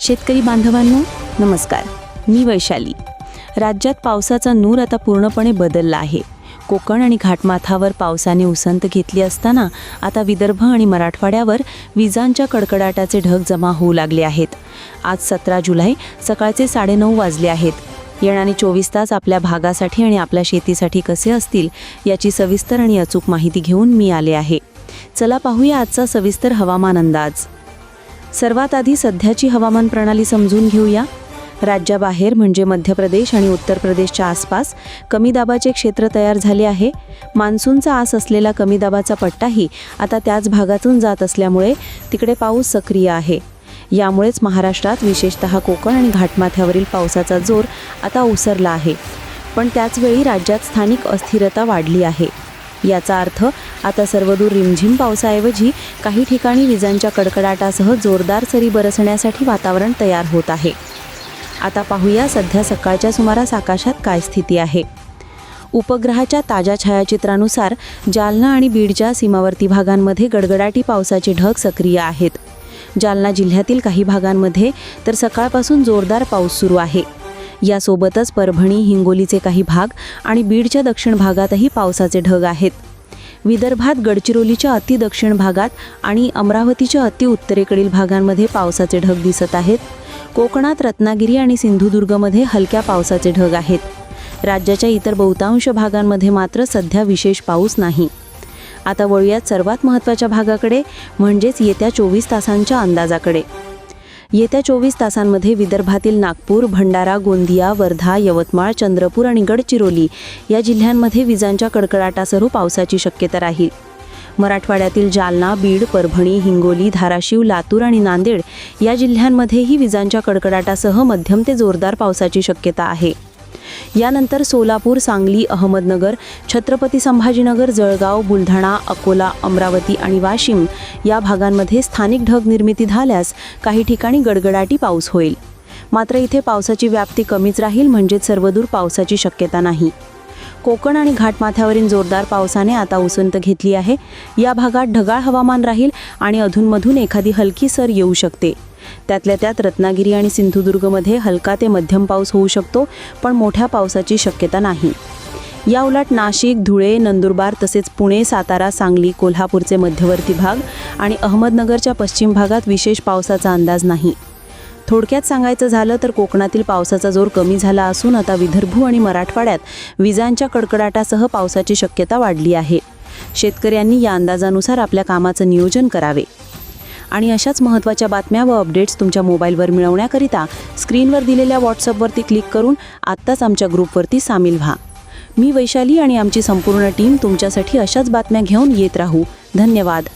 शेतकरी बांधवांनो नमस्कार. मी वैशाली. राज्यात पावसाचा नूर आता पूर्णपणे बदलला आहे. कोकण आणि घाटमाथावर पावसाने उसंत घेतली असताना आता विदर्भ आणि मराठवाड्यावर विजांच्या कडकडाटाचे ढग जमा होऊ लागले आहेत. आज सतरा जुलै सकाळचे साडेनऊ वाजले आहेत. येणारे चोवीस तास आपल्या भागासाठी आणि आपल्या शेतीसाठी कसे असतील याची सविस्तर आणि अचूक माहिती घेऊन मी आले आहे. चला पाहूया आजचा सविस्तर हवामान अंदाज. सर्वात आधी सध्याची हवामान प्रणाली समजून घेऊया. राज्याबाहेर म्हणजे मध्य प्रदेश आणि उत्तर प्रदेशच्या आसपास कमी दाबाचे क्षेत्र तयार झाले आहे. मान्सूनचा आस असलेला कमी दाबाचा पट्टाही आता त्याच भागातून जात असल्यामुळे तिकडे पाऊस सक्रिय आहे. यामुळेच महाराष्ट्रात विशेषतः कोकण आणि घाटमाथ्यावरील पावसाचा जोर आता ओसरला आहे. पण त्याचवेळी राज्यात स्थानिक अस्थिरता वाढली आहे. याचा अर्थ आता सर्वदूर रिमझिम पावसाऐवजी काही ठिकाणी विजांच्या कडकडाटासह जोरदार सरी बरसण्यासाठी वातावरण तयार होत आहे. आता पाहूया सध्या सकाळच्या सुमारास आकाशात काय स्थिती आहे. उपग्रहाच्या ताज्या छायाचित्रानुसार जालना आणि बीडच्या सीमावर्ती भागांमध्ये गडगडाटी पावसाचे ढग सक्रिय आहेत. जालना जिल्ह्यातील काही भागांमध्ये तर सकाळपासून जोरदार पाऊस सुरू आहे. यासोबतच परभणी हिंगोलीचे काही भाग आणि बीडच्या दक्षिण भागातही पावसाचे ढग आहेत. विदर्भात गडचिरोलीच्या अति दक्षिण भागात आणि अमरावतीच्या अति उत्तरेकडील भागांमध्ये पावसाचे ढग दिसत आहेत. कोकणात रत्नागिरी आणि सिंधुदुर्गमध्ये हलक्या पावसाचे ढग आहेत. राज्याच्या इतर बहुतांश भागांमध्ये मात्र सध्या विशेष पाऊस नाही. आता वळूयात सर्वात महत्त्वाच्या भागाकडे म्हणजेच येत्या चोवीस तासांच्या अंदाजाकडे. येत्या चोवीस तासांमध्ये विदर्भातील नागपूर भंडारा गोंदिया वर्धा यवतमाळ चंद्रपूर आणि गडचिरोली या जिल्ह्यांमध्ये विजांच्या कडकडाटासह पावसाची शक्यता राहील. मराठवाड्यातील जालना बीड परभणी हिंगोली धाराशिव लातूर आणि नांदेड या जिल्ह्यांमध्येही विजांच्या कडकडाटासह मध्यम ते जोरदार पावसाची शक्यता आहे. यानंतर सोलापूर सांगली अहमदनगर छत्रपती संभाजीनगर जळगाव बुलढाणा अकोला अमरावती आणि वाशिम या भागांमध्ये स्थानिक ढग निर्मिती झाल्यास काही ठिकाणी गडगडाटी पाऊस होईल. मात्र इथे पावसाची व्याप्ती कमीच राहील म्हणजेच सर्वदूर पावसाची शक्यता नाही. कोकण आणि घाटमाथ्यावरील जोरदार पावसाने आता उसंत घेतली आहे. या भागात ढगाळ हवामान राहील आणि अधूनमधून एखादी हलकी सर येऊ शकते. त्यातल्या त्यात रत्नागिरी आणि सिंधुदुर्गमध्ये हलका ते मध्यम पाऊस होऊ शकतो पण मोठ्या पावसाची शक्यता नाही. या उलट नाशिक धुळे नंदुरबार तसेच पुणे सातारा सांगली कोल्हापूरचे मध्यवर्ती भाग आणि अहमदनगरच्या पश्चिम भागात विशेष पावसाचा अंदाज नाही. थोडक्यात सांगायचं झालं तर कोकणातील पावसाचा जोर कमी झाला असून आता विदर्भ आणि मराठवाड्यात विजांच्या कडकडाटासह पावसाची शक्यता वाढली आहे. शेतकऱ्यांनी या अंदाजानुसार आपल्या कामाचं नियोजन करावे. आणि अशाच महत्त्वाच्या बातम्या व अपडेट्स तुमच्या मोबाईलवर मिळवण्याकरिता स्क्रीनवर दिलेल्या व्हॉट्सअपवरती क्लिक करून आत्ताच आमच्या ग्रुपवरती सामील व्हा. मी वैशाली आणि आमची संपूर्ण टीम तुमच्यासाठी अशाच बातम्या घेऊन येत राहू. धन्यवाद.